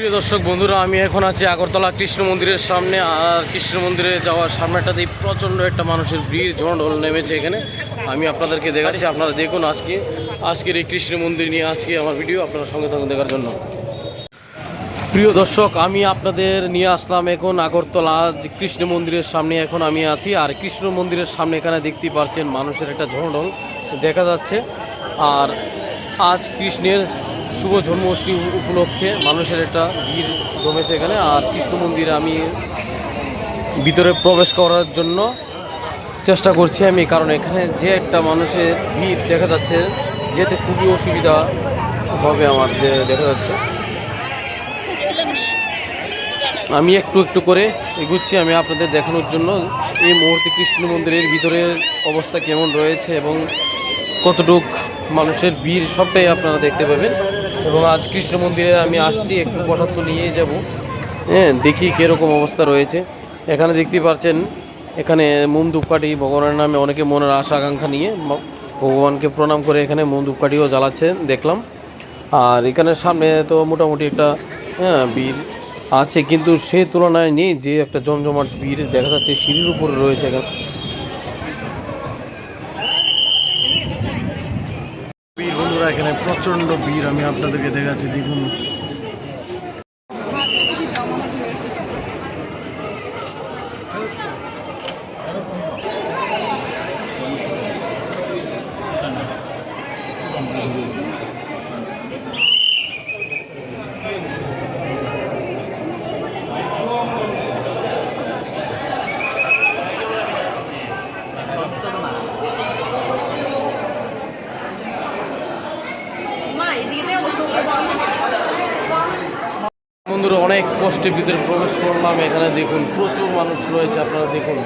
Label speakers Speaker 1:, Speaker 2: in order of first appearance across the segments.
Speaker 1: প্রিয় দর্শক বন্ধুরা, আমি এখন আছি আগরতলা কৃষ্ণ মন্দিরের সামনে। আর কৃষ্ণ মন্দিরে যাওয়ার সামনেটাতেই প্রচণ্ড একটা মানুষের ভিড় জন্ডল নেমেছে এখানে। আমি আপনাদেরকে দেখাচ্ছি, আপনারা দেখুন আজকে। আজকের এই কৃষ্ণ মন্দির নিয়ে আজকে আমার ভিডিও, আপনারা সঙ্গে থাকুন দেখার জন্য। প্রিয় দর্শক, আমি আপনাদের নিয়ে আসলাম এখন আগরতলা কৃষ্ণ মন্দিরের সামনে এখন আমি আছি। আর কৃষ্ণ মন্দিরের সামনে এখানে দেখতেই পাচ্ছেন মানুষের একটা ঝড় দেখা যাচ্ছে। আর আজ কৃষ্ণের শুভ জন্মাষ্টমী উপলক্ষে মানুষের একটা ভিড় জমেছে এখানে। আর কৃষ্ণ মন্দিরে আমি ভিতরে প্রবেশ করার জন্য চেষ্টা করছি আমি, কারণ এখানে যে একটা মানুষের ভিড় দেখা যাচ্ছে, যেতে খুবই অসুবিধা হবে আমার দেখা যাচ্ছে। আমি একটু একটু করে এগুচ্ছি, আমি আপনাদের দেখানোর জন্য এই মুহূর্তে কৃষ্ণ মন্দিরের ভিতরের অবস্থা কেমন রয়েছে এবং কতটুক মানুষের ভিড়, সবটাই আপনারা দেখতে পাবেন। এবং আজ কৃষ্ণ মন্দিরে আমি আসছি, একটু প্রসাদ তো নিয়েই যাব। হ্যাঁ দেখি কীরকম অবস্থা রয়েছে। এখানে দেখতে পাচ্ছেন, এখানে মোম ধূপকাঠি ভগবানের নামে অনেকে মনের আশা, আকাঙ্ক্ষা নিয়ে ভগবানকে প্রণাম করে এখানে মোম ধূপকাঠিও জ্বালাচ্ছে, দেখলাম। আর এখানে সামনে তো মোটামুটি একটা হ্যাঁ ভিড় আছে, কিন্তু সে তুলনায় নেই যে একটা জমজমাট ভিড় দেখা যাচ্ছে, সিঁড়ির উপরে রয়েছে এখানে ভিড় বন্ধুরা এখানে প্রচণ্ড ভিড় আমি আপনাদেরকে দেখাচ্ছি দেখুন।
Speaker 2: Thank এদিকে
Speaker 1: বন্ধুরা, অনেক কষ্টের ভিতরে প্রবেশ করলাম। এখানে দেখুন, প্রচুর মানুষ রয়েছে, আপনারা দেখুন।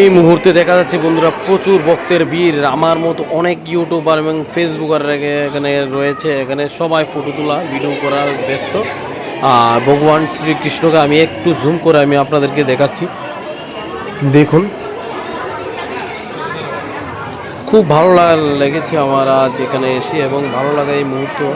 Speaker 1: এই মুহূর্তে দেখা যাচ্ছে, বন্ধুরা, প্রচুর ভক্তের ভিড়। আমার মতো অনেক ইউটিউবার এবং ফেসবুকার এখানে রয়েছে। এখানে সবাই ফটো তোলা ভিডিও করা ব্যস্ত। আর ভগবান শ্রীকৃষ্ণকে আমি একটু জুম করে আমি আপনাদেরকে দেখাচ্ছি। দেখুন খুব ভালো লাগা- লেগেছে আমার আজ এখানে এসে এবং ভালো লাগা এই মুহূর্ত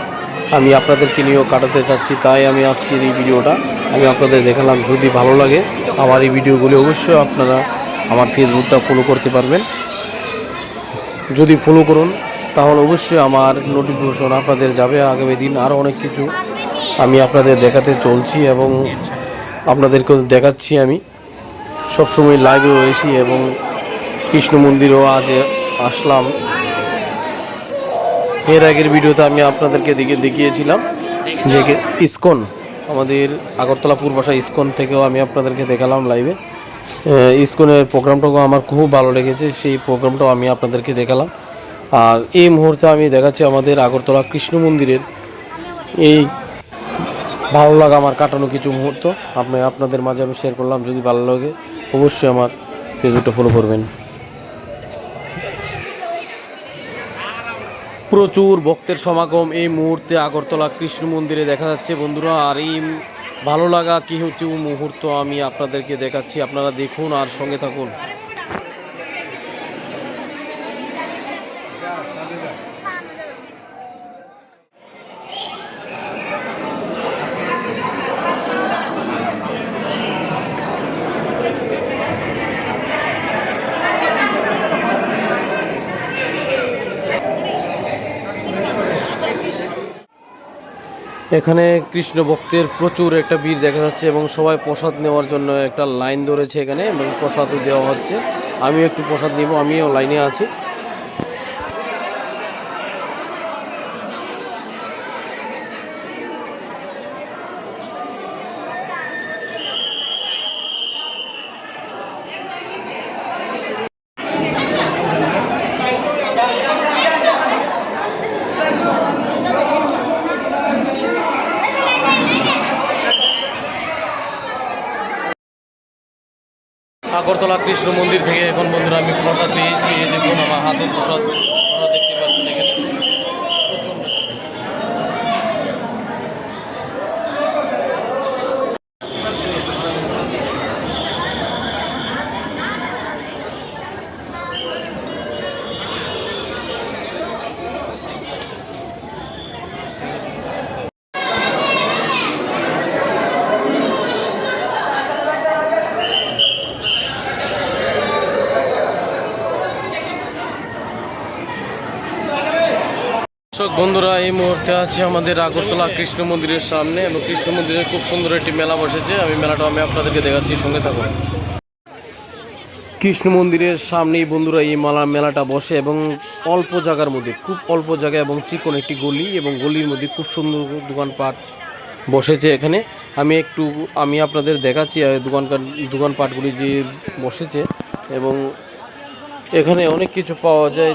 Speaker 1: আমি আপনাদেরকে নিয়েও কাটাতে চাচ্ছি। তাই আমি আজকের এই ভিডিওটা আমি আপনাদের দেখালাম। যদি ভালো লাগে আমার এই ভিডিওগুলি অবশ্যই আপনারা আমার ফেসবুকটা ফলো করতে পারবেন। যদি ফলো করুন, তাহলে অবশ্যই আমার নোটিফিকেশন আপনাদের যাবে। আগামী দিন আরও অনেক কিছু আমি আপনাদের দেখাতে চলছি এবং আপনাদেরকে দেখাচ্ছি আমি। সবসময় লাইভে এসি এবং কৃষ্ণ মন্দিরও আজ আসলাম। এর আগের ভিডিওতে আমি আপনাদেরকে দিকে দেখিয়েছিলাম যে ইসকন, আমাদের আগরতলা পূর্বাসা ইসকন থেকেও আমি আপনাদেরকে দেখালাম লাইভে ইসকনের প্রোগ্রামটাও আমার খুব ভালো লেগেছে, সেই প্রোগ্রামটাও আমি আপনাদেরকে দেখালাম। আর এই মুহূর্তে আমি দেখাচ্ছি আমাদের আগরতলা কৃষ্ণ মন্দিরের এই ভালো লাগা আমার কাটানো কিছু মুহূর্ত। আপনি আপনাদের মাঝে আমি শেয়ার করলাম, যদি ভালো লাগে অবশ্যই আমার ফেসবুকটা ফলো করবেন। প্রচুর ভক্তের সমাগম এই মুহূর্তে আগরতলা কৃষ্ণ মন্দিরে দেখা যাচ্ছে। বন্ধুরা, আর এই ভালো লাগা কি হচ্ছে মুহূর্ত আমি আপনাদেরকে দেখাচ্ছি। আপনারা দেখুন আর সঙ্গে থাকুন। এখানে কৃষ্ণ ভক্তের প্রচুর একটা ভিড় দেখা যাচ্ছে এবং সবাই প্রসাদ নেওয়ার জন্য একটা লাইন ধরেছে এখানে এবং প্রসাদও দেওয়া হচ্ছে। আমিও একটু প্রসাদ নিব, আমিও লাইনে আছি। আগরতলা কৃষ্ণ মন্দির থেকে এখন বন্ধুরা আমি প্রসাদ পেয়েছি। দেখুন আমার হাতের প্রসাদ দর্শক, বন্ধুরা, এই মুহূর্তে আছে আমাদের আগরতলা কৃষ্ণ মন্দিরের সামনে। এবং কৃষ্ণ মন্দিরে খুব সুন্দর একটি মেলা বসেছে। আমি মেলাটা, আমি আপনাদেরকে দেখাচ্ছি, সঙ্গে থাকুন। কৃষ্ণ মন্দিরের সামনেই বন্ধুরা এই মেলা, মেলাটা বসে এবং অল্প জায়গার মধ্যে, খুব অল্প জায়গা এবং চিকন একটি গলি এবং গলির মধ্যে খুব সুন্দর দোকানপাট বসেছে এখানে। আমি একটু, আমি আপনাদের দেখাচ্ছি দোকানকার, দোকানপাটগুলি যে বসেছে এবং এখানে অনেক কিছু পাওয়া যায়।